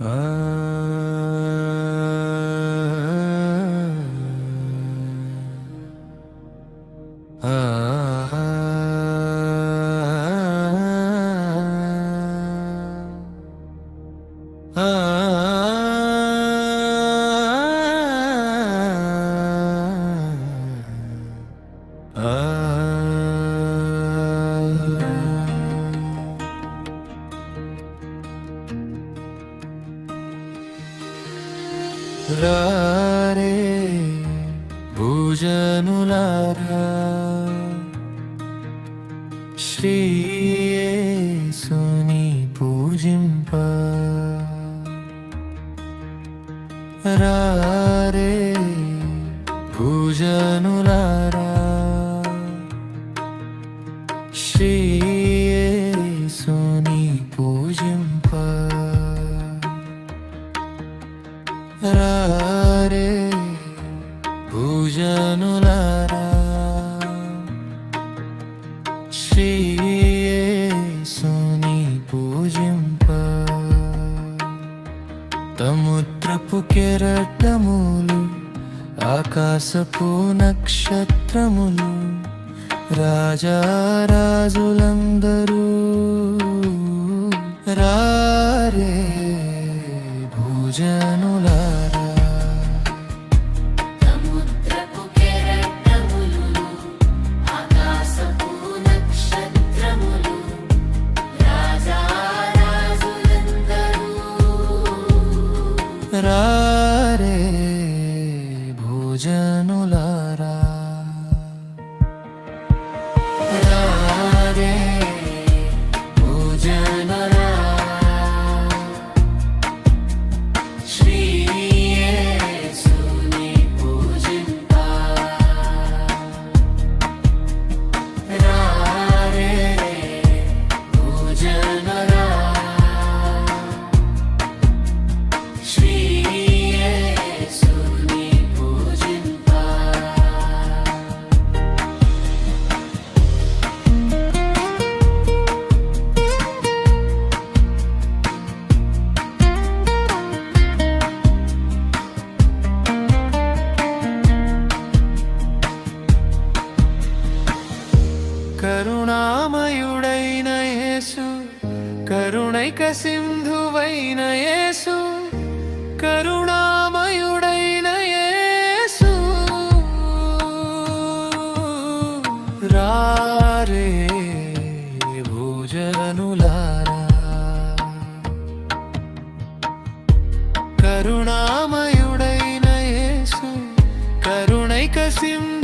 Ah. ah. రారే భూజనులారా. శ్రీయేసుని పూజింప. రారే భూజనులారా. భూజనులారా శ్రీయేసుని పూజింప సముద్రపు కెరటములు ఆకాశపు నక్షత్రములు రాజారాజులందరూ రారే భోజన रे भोजनुला సింధువైన యేసు కరుణామయుడైన యేసు. రారే భోజనులారా. కరుణామయుడైన యేసు కరుణైక సింధు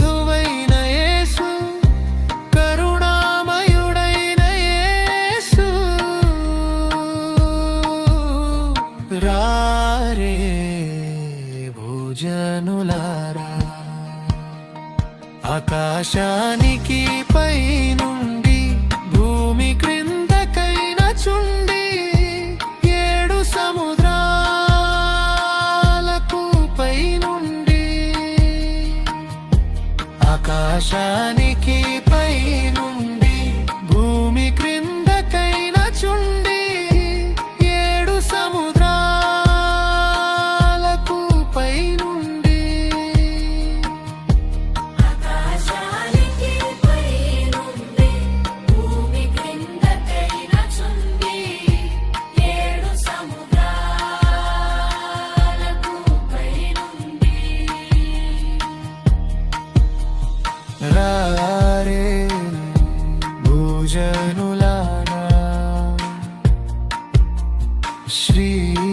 ఆకాశానికి పై నుండి భూమి క్రిందకైన చుండి ఏడు సముద్రాలకు పై నుండి ఆకాశానికి పై నుండి see.